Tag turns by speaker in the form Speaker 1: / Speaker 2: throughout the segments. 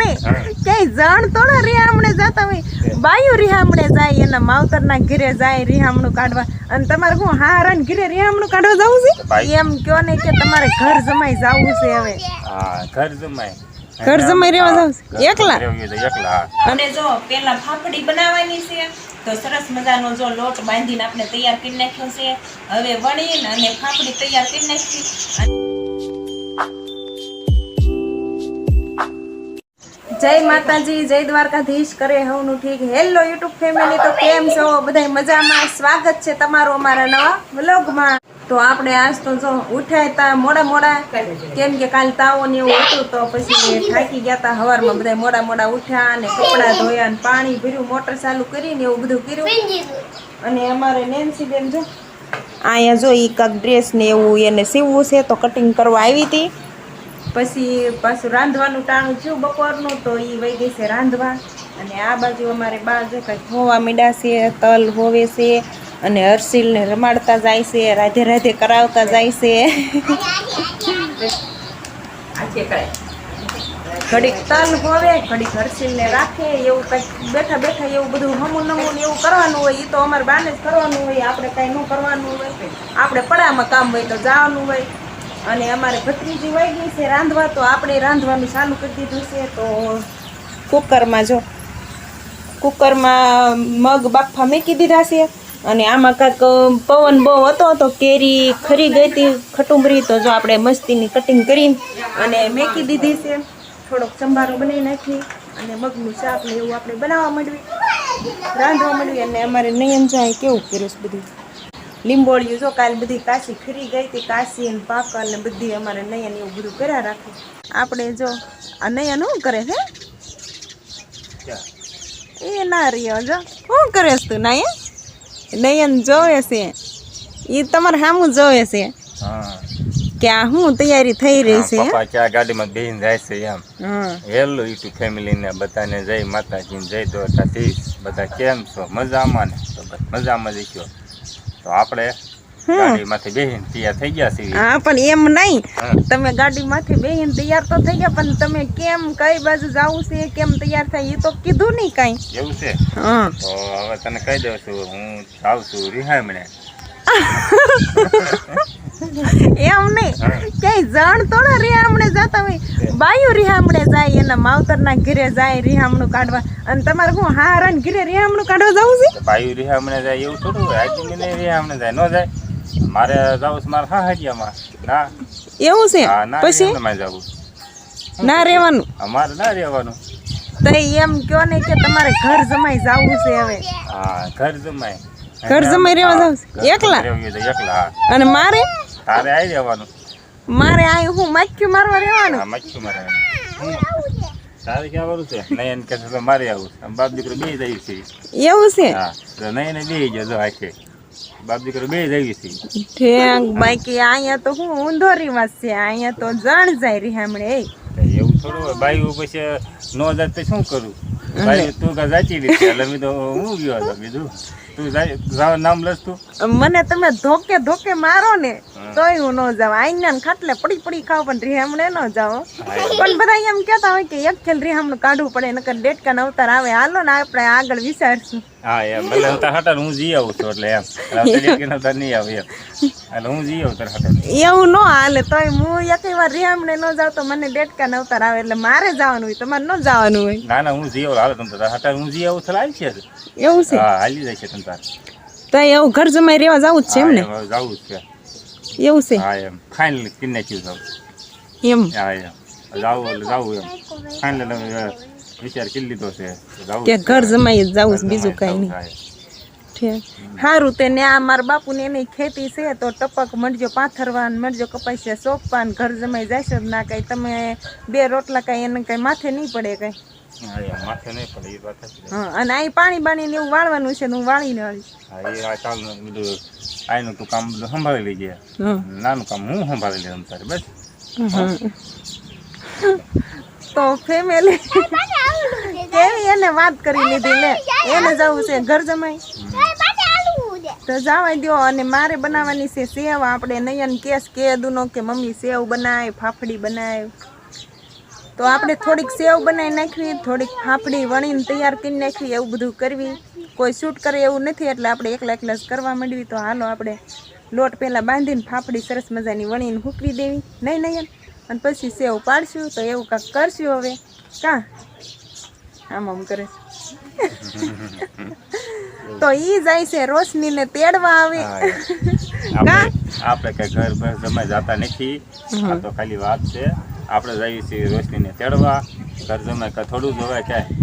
Speaker 1: નહીં ક્યાંય જણ થોડા રિહામણે જતા હોય. બાયું રિહામણે જાય એના માવતરના ઘરે જાય રિહામણું કાઢવા. અને તમારે શું હારાને ઘરે રિહામણું કાઢવા જવું છે? એમ કયો ને કે તમારે ઘર જમાઈ જવું છે હવે.
Speaker 2: ઘર જમાય
Speaker 1: ઘર જમાઈ રહેવા જાવ છે? એકલા? અને જો પેલા ફાફડી બનાવવાની છે તો સરસ મજાનો જો લોટ બાંધીને આપણે તૈયાર કરી નાખ્યો છે. હવે વણીને અને ફાફડી તૈયાર કરી નાખી. જય માતાજી, જય દ્વારકાધીશ, કરે હવનું ઠીક. હેલો યુટ્યુબ ફેમિલી તો કેમ છો? બધાય મજામાં? સ્વાગત છે તમારું અમારા નવા વ્લોગમાં તો આપણે આજ તો જો ઉઠ્યા તા મોડા મોડા. કેમ કે કાલ તાવો ને એવું હતું, તો પછી થાકી ગયા હતા હવારમાં બધા મોડા મોડા ઉઠ્યા અને કપડાં ધોયા અને પાણી ભર્યું, મોટર ચાલુ કરીને એવું બધું કર્યું. અને અમારે નેન્સી બેન જો, અહીંયા જો એ કાંક ડ્રેસ ને એવું એને સીવવું છે, તો કટિંગ કરવા આવી હતી. પછી પાછું રાંધવાનું ટાણું થયું બપોરનું તો એ વહી ગઈ છે રાંધવા. અને આ બાજુ અમારે બા જે કંઈક હોવા મીડા છે તલ હોવે છે અને હર્ષિલને રમાડતા જાય છે રાધે રાધે કરાવતા જાય છે. ઘડીક તલ હોવે ઘડીક હર્ષિલને રાખે એવું કંઈક બેઠા બેઠા એવું બધું હમું નમું ને એવું કરવાનું હોય એ તો અમારે બાને જ કરવાનું હોય આપણે કાંઈ ન કરવાનું હોય. આપણે પડામાં કામ હોય તો જવાનું હોય. અને અમારે ભત્રીજી વહી ગઈ છે રાંધવા, તો આપણે રાંધવાનું ચાલુ કરી દીધું છે. તો કુકરમાં જો, કુકરમાં મગ બાફા મૂકી દીધા છે. અને આમાં કાંઈક પવન બહુ હતો, તો કેરી ખરી ગઈ હતી ખટુંબરી. તો જો આપણે મસ્તીની કટિંગ કરી અને મેકી દીધી છે. થોડોક સંભારો બનાવી નાખી અને મગનું શાક ને એવું આપણે બનાવવા માંડવી. રાંધવા માંડવી અને અમારે નહીં જાય કેવું કર્યું છે બધું? લીંબોળિયું જો કાલ બધી કાશી ખરી ગઈ હતી કાશી ને પાકલ ને બધી અમારે નયન એવું બધું કર્યા રાખે. આપણે જો આ નૈયા શું કરે છે? એ ના રહ્યો જો. શું કરે છે તું નયન? નયન જોવે છે. એ તમારે સામું જોવે છે. કે આ હું તૈયારી થઈ રહી છે?
Speaker 2: પપ્પા ક્યાં ગાડીમાં બેહીને જાય છે એમ. હેલું યુટ્યુબ ફેમિલીને બધાને જય માતાજી જય દ્વારકાધીશ. બધા કેમ છો? મજામાં ને? તો બસ મજામાં જ છો. તો આપણે ગાડીમાંથી બેહીને તૈયાર થઈ ગયા છીએ.
Speaker 1: હા પણ એમ નહીં. તમે ગાડીમાંથી બેહીને તૈયાર તો થઈ ગયા પણ તમે કેમ કઈ બાજુ જાવ છે કેમ તૈયાર થાય એ તો કીધું નહીં કઈ.
Speaker 2: એવું છે?
Speaker 1: હા.
Speaker 2: તો હવે તને કહી દઉં છું હું જાઉં છું રિહામણે
Speaker 1: એમ નહીં.
Speaker 2: હા.
Speaker 1: ક્યાંય જણ થોડા રિહામણે જતા હોય. બાયું રિહામણે જાય એના માવતરના ઘરે જાય રિહામણું કાઢવા. અને તમારે શું હારાને ઘરે રિહામણું કાઢવા જવું છે?
Speaker 2: બાયું રિહામણે જાય એવું થોડું હોય. આજી મને રિહામણે જાય ન જાય. મારે જવું છે મારા હાહરિયામાં ના.
Speaker 1: એવું છે?
Speaker 2: ના
Speaker 1: પછી? ના રહેવાનું.
Speaker 2: અમારે ના રહેવાનું.
Speaker 1: તો એમ કયો ને કે તમારે ઘર જમાઈ જવું છે હવે.
Speaker 2: હા ઘર જમાય
Speaker 1: ઘર જમાઈ રહેવા જવું છે? એકલા?
Speaker 2: એકલા
Speaker 1: અને મારે?
Speaker 2: તારે આવી રહેવાનું?
Speaker 1: મારે અહીં હું માખ્યું મારવા રહેવાનું?
Speaker 2: હા મચ્છું મારે હું તારે ક્યાં વાળું છે? નયન કે તો મારે આવું બાપ દીકરો બે જઈ છે.
Speaker 1: એવું છે?
Speaker 2: હા તો નયને બે ગયો આખે. બાપ દીકરો બે જઈ છે.
Speaker 1: ઠેંગ બાકી અહીંયા તો હું ઊંધો રિવાજ છે. અહીંયા તો જણ જાય એ.
Speaker 2: એવું થોડું હોય. બાયું પછી નો જાય તો શું કરું? બાયું તું કા જાચી રીતે એટલે મેં તો હું ગયો હતો બીજું? તું નામ લસ તું?
Speaker 1: મને તમે ધોકે ધોકે મારો ને તોય હું ન જાઉં. આઈના ને ખાટલે પડી પડી ખાવ પણ રીહામણે ન જાવ પણ બધા એમ કહેતા હોય કે એક ખેલ રીહામણું કાઢવું પડે નકર ડેટકા અવતાર આવે. હાલો ને આપણે આગળ વિચારશું.
Speaker 2: હા એમ. એટલે તાર હું જઈ આવું છું એટલે એમ. એટલે કે તાર નહીં આવે એમ. એટલે હું જઈ આવું તાર
Speaker 1: એવું ન હાલે તોય હું એક વાર રિહામણે ન જાઉં તો મને ડેટકા નવતાર આવે એટલે મારે જવાનું હોય તમારે ન જવાનું હોય.
Speaker 2: ના ના હું જઈ આવું હાલો તમે તાર હું જઈ આવું આવી છે.
Speaker 1: એવું છે?
Speaker 2: હા હાલી જાય છે તમે તાર.
Speaker 1: તો એવું ઘર જમાઈ રહેવા જવું જ છે એમ ને?
Speaker 2: જવું જ છે.
Speaker 1: એવું છે?
Speaker 2: હા એમ. ફાઇનલ કરી નાખ્યું જાવ
Speaker 1: એમ?
Speaker 2: હા એમ. જાવું એટલે જાવું એમ. ફાઇનલ વિચાર કરી લીધો છે.
Speaker 1: કે ઘર જમાઈ જ જવું છે બીજું કઈ નહીં. સારું તે ને આ મારા બાપુને એની ખેતી છે તો ટપક મળજો પાથરવાન ને મળજો કપાસિયા સોંપવા ને ઘર જમાઈ જાય છે ના કઈ. તમે બે રોટલા કઈ એને કઈ માથે નહીં પડે કઈ?
Speaker 2: હા માથે નહીં પડે એ વાત
Speaker 1: હા અને અહીં પાણી બાણી ને એવું વાળવાનું છે હું વાળીને વાળીશ
Speaker 2: આનું તું કામ બધું સંભાળી લેજે. નાનું કામ હું સંભાળી લઉં તારે બસ.
Speaker 1: તો ફેમિલી કેવી એને વાત કરી લીધી લે એને જવું છે ઘર જમાઈ. તો જવા દો અને મારે બનાવવાની છે સેવ. આપણે નયન કેસ કે દુનો કે મમ્મી સેવ બનાય ફાફડી બનાય. તો આપણે થોડીક સેવ બનાવી નાખવી થોડીક ફાફડી વણીને તૈયાર કરી નાખવી એવું બધું કરવી. કોઈ શૂટ કરે એવું નથી એટલે આપણે એકલા એકલા જ કરવા માંડવી. તો હાલો આપણે લોટ પહેલાં બાંધીને ફાફડી સરસ મજાની વણીને હૂકવી દેવી. નહીં નહીં અને પછી સેવ પાડશું તો એવું કાંક કરશું હવે. કાં? આમ આમ કરે. તો ઈ જાય છે રોશનીને તેડવા આવે.
Speaker 2: આપણે કઈ ઘર ઘર જમા જતા નથી. આ તો ખાલી વાત છે. આપણે જઈએ છીએ રોશનીને તેડવા. ઘર જમા કે થોડું જોવાય ક્યાંય.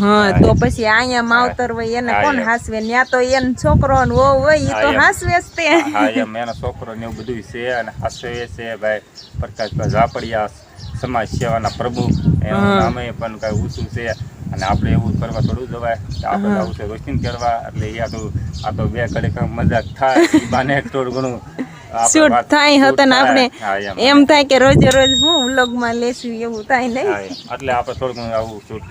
Speaker 1: હા તો પછી અહીંયા માવતર હોય એને કોણ હાસવે? ન્યા તો એને છોકરો ને વહુ હોય ઈ તો હાસવે જ તે.
Speaker 2: હા એમ એનો છોકરો ને એવું બધું છે અને હાસવે છે ભાઈ. પ્રકાશભાઈ ઝાપડિયા સમાજ સેવાના પ્રભુ. એનું નામે પણ કઈ ઊંચું છે. અને આપણે એવું કરવા થોડું જવાય કે આપણે આવું છે રોશની કરવા. એટલે એ તો આ તો બે કડક મજાક થાય બાને થોડું ઘણું
Speaker 1: શૂટ થાય હતા ને આપણે.
Speaker 2: એમ.
Speaker 1: થાય કે રોજે રોજ હું વ્લોગમાં લેશું એવું થાય નહીં.
Speaker 2: એટલે આપણે થોડું આવું શૂટ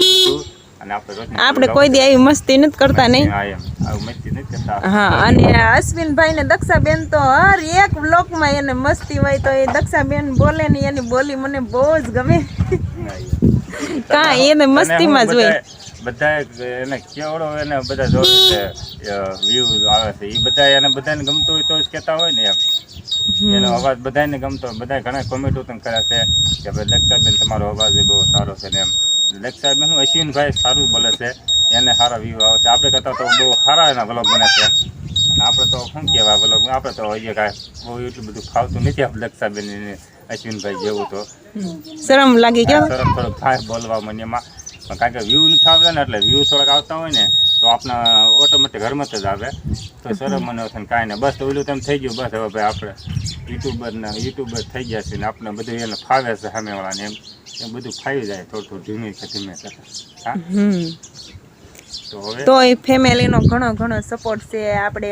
Speaker 2: અને આપણે
Speaker 1: કોઈ દી આવી મસ્તી નથી કરતા નહીં.
Speaker 2: હા
Speaker 1: અને અશ્વિનભાઈ ને દક્ષાબેન તો હર એક વ્લોગમાં એને મસ્તી હોય તો એ દક્ષાબેન બોલે ને એની બોલી મને બહુ જ ગમે. કાં એને મસ્તીમાં જ હોય.
Speaker 2: બધા એને કેવડો એને બધા જોડે છે વ્યૂ આવે છે. એ બધા એને બધાને ગમતું હોય તો જ કહેતા હોય ને એમ. એનો અવાજ બધાને ગમતો હોય. બધા ઘણા કોમેન્ટો પણ કરે છે કે ભાઈ લક્ષાબેન તમારો અવાજ બહુ સારો છે ને એમ. લક્ષાબેન હું અશ્વિનભાઈ સારું બોલે છે. એને સારા વ્યૂ આવે છે. આપણે કરતાં તો બહુ સારા એના વ્લોગ બને છે. આપણે તો શું કહેવાય વ્લોગ આપણે તો હજી કાંઈ. બહુ એટલું બધું ફાવતું નથી આપણે લક્ષાબેન અશ્વિનભાઈ જેવું તો.
Speaker 1: શરમ લાગી
Speaker 2: હા,
Speaker 1: કેમ
Speaker 2: સરસ થાય બોલવામાં ને એમાં. કારણ કે વ્યૂ નથી આવતા ને એટલે વ્યૂ થોડાક આવતા હોય ને તો આપણા ઓટોમેટિક હરમત જ આવે. તો શરમ મને થાય કાંઈ ને બસ તો ઓલું તેમ થઈ ગયું. બસ હવે ભાઈ આપણે યુટ્યુબર ને યુટ્યુબર થઈ ગયા છે ને આપણે બધું એને ફાવે છે સામેવાળાને એમ. એમ બધું ફાવી જાય થોડું થોડું ધીમે કે ધીમે. કરતા તો
Speaker 1: એ ફેમિલીનો ઘણો ઘણો સપોર્ટ છે. આપણે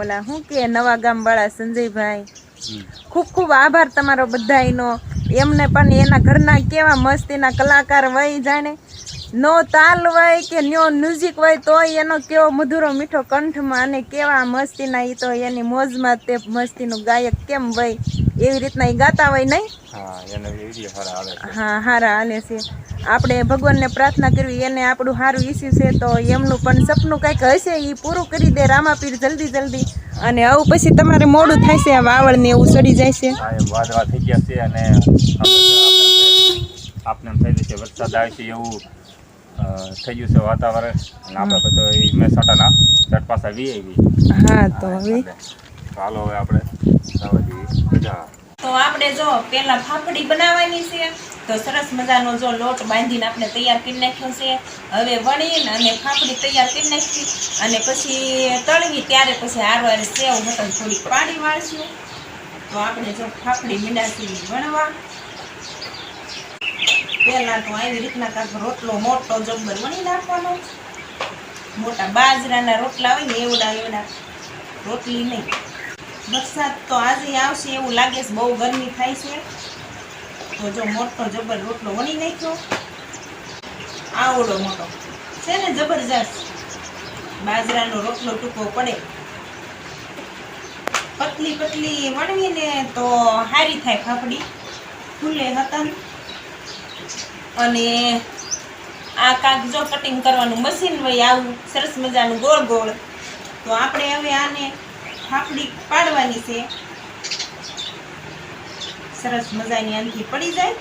Speaker 1: ઓલા શું કે નવા ગામવાળા સંજયભાઈ. ખૂબ ખૂબ આભાર તમારો બધાયનો. એમને પણ એના ઘરના કેવા મસ્તીના કલાકાર વય જાણે. નો તાલ હોય કે નો મ્યુઝિક હોય તોય એનો કેવો મધુરો મીઠો કંઠમાં અને કેવા મસ્તીના એ તો એની મોજમાં તે મસ્તીનું ગાયક કેમ હોય એવી રીતના એ ગાતા હોય નહીં
Speaker 2: હા
Speaker 1: હારા હાલે છે. આપણે ભગવાનને પ્રાર્થના કરવી એને આપણું સારું ઈસ્યું છે તો એમનું પણ સપનું કંઈક હશે એ પૂરું કરી દે રામાપીર જલ્દી જલ્દી. અને આવું પછી તમારે મોડું થાય છે વાવળ ને એવું સડી જાય છે.
Speaker 2: વાદળા થઈ ગયા છે અને આપને થઈ ગયું છે જશે વરસાદ આવે છે એવું થઈ ગયું છે વાતાવરણ. અને આપણે બધો મેસાટાના ચટ વી આવી
Speaker 1: હા તો હવે
Speaker 2: ચાલો હવે આપણે
Speaker 1: તો આપણે જો પેલા ફાફડી બનાવવાની છે, તો સરસ મજાનો જો લોટ બાંધીને આપણે તૈયાર કરી નાખ્યો છે. હવે વણીને અને ફાફડી તૈયાર કરી નાખી અને પછી તળવી, ત્યારે પછી હારવાર સેવ મતલબ થોડીક પાણી વાળશું. તો આપણે જો ફાફડી મીંડાથી વણવા. પહેલાં તો આવી રીતના કાંક રોટલો મોટો જબ્બર વણી નાખવાનો. મોટા બાજરાના રોટલા હોય ને એવડા એવડા. રોટલી નહીં. વરસાદ તો આજે આવશે એવું લાગે છે, બહુ ગરમી થાય છે. તો જો મોટો જબર રોટલો વણી નાખ્યો. આવડો મોટો. છે ને જબરજસ્ત. બાજરાનો રોટલો ટૂંકો પડે. પતલી પતલી વણવીને તો હારી થાય ફાફડી. ફૂલે હતા. અને આ કાંક જો કટિંગ કરવાનું મશીન હોય, આવું સરસ મજાનું ગોળ ગોળ. તો આપણે હવે આને ફાફડી પાડવાની છે. સરસ મજાની આનથી પડી જાય.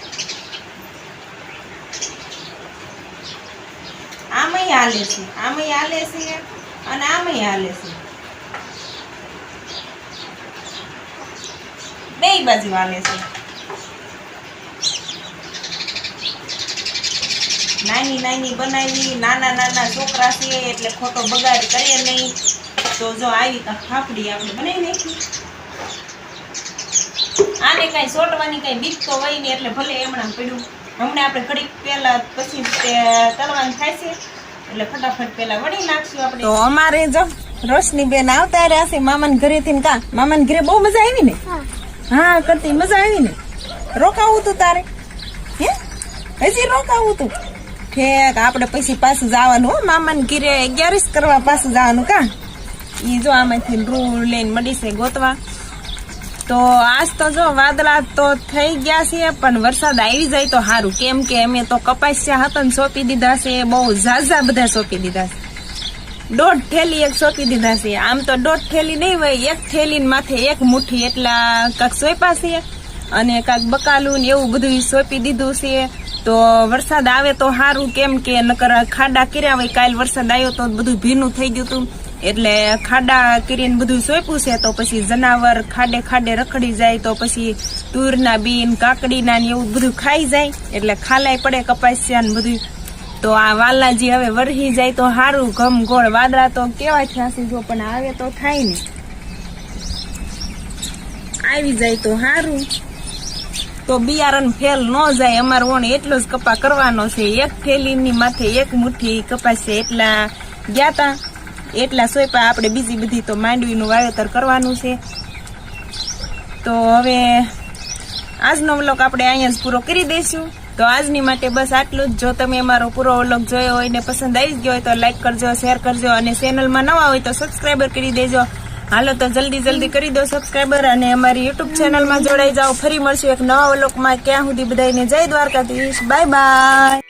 Speaker 1: આમય હાલે છે, આમય હાલે છે અને આમય હાલે છે. બે બાજુ હાલે છે. નાની નાની બનાવી નાના નાના છોકરા છે એટલે ખોટો બગાડ કરીએ નહીં. તો જો આવી કાંઈક ફાફડી આપણે બનાવી નાખી. આને કાંઈ સોટવાની કાંઈ બીક તો હોય નહીં એટલે ભલે હમણાં પડ્યું. હમણાં આપણે ઘડીક પહેલા પછી તે તળવાનું થાય છે એટલે ફટાફટ પહેલા વળી નાખશું આપણે. તો અમારે જો રોશની બેન આવતા રહ્યા છે મામાના ઘરેથી ને કા મામાના ઘરે બહુ મજા આવી ને? હા કરતી મજા આવી ને? રોકાવું તું તારે? હે? હજી રોકાવું તું? ઠેક આપણે પછી પાછું જવાનું હો મામાને ઘરે અગિયારીસ કરવા પાછું જવાનું કા? ઈ જો આમાંથી રૂ લઈને મળી છે ગોતવા. તો આજ તો જો વાદળા તો થઈ ગયા છે, પણ વરસાદ આવી જાય તો સારું કેમ કે અમે તો કપાસિયા હતા ને સોંપી દીધા છે, બહુ ઝાઝા બધા સોંપી દીધા છે. દોઢ થેલી એક સોંપી દીધા છે. આમ તો દોઢ થેલી નહીં હોય, એક થેલી માથે એક મુઠ્ઠી એટલા કાંક સોંપ્યા છે અને કાંક બકાલું ને એવું બધું સોંપી દીધું છે. તો વરસાદ આવે તો સારું કેમ કે નકર ખાડા કર્યા હોય, કાલ વરસાદ આવ્યો તો બધું ભીનું થઈ ગયું હતું. એટલે ખાડા કરીને બધું સોંપ્યું છે, તો પછી જનાવર ખાડે ખાડે રખડી જાય, તો પછી તુરના બીન, કાકડીના ને એવું બધું ખાઈ જાય, એટલે ખાલાય પડે કપાસિયા ને બધું. તો આ વાલાજી હવે વરહી જાય, તો સારું ઘમ ગોળ વાદળા તો કેવા થયા જો, પણ આવે તો થાય ને. આવી જાય તો સારું તો બિયારણ ફેલ ન જાય, અમારો ઓણ એટલો જ કપા કરવાનો છે, એક થેલીની માથે એક મુઠ્ઠી કપાસ છે એટલા ગયા તા. એટલા સોયપા આપણે બીજી બધી તો માંડવીનું વાવેતર કરવાનું છે. તો હવે આજનો વ્લોગ આપણે અહીંયા જ પૂરો કરી દઈશું. તો આજની માટે બસ આટલું જ. જો તમે અમારો પૂરો વ્લોગ જોયો હોય ને પસંદ આવી ગયો હોય તો લાઈક કરજો શેર કરજો અને ચેનલમાં નવા હોય તો સબસ્ક્રાઈબર કરી દેજો. હાલો તો જલ્દી જલ્દી કરી દો સબસ્ક્રાઈબર અને અમારી યુટ્યુબ ચેનલમાં જોડાઈ જાઓ. ફરી મળશું એક નવા વ્લોગમાં. ક્યાં સુધી બધાને જય દ્વારકાધીશ. Bye bye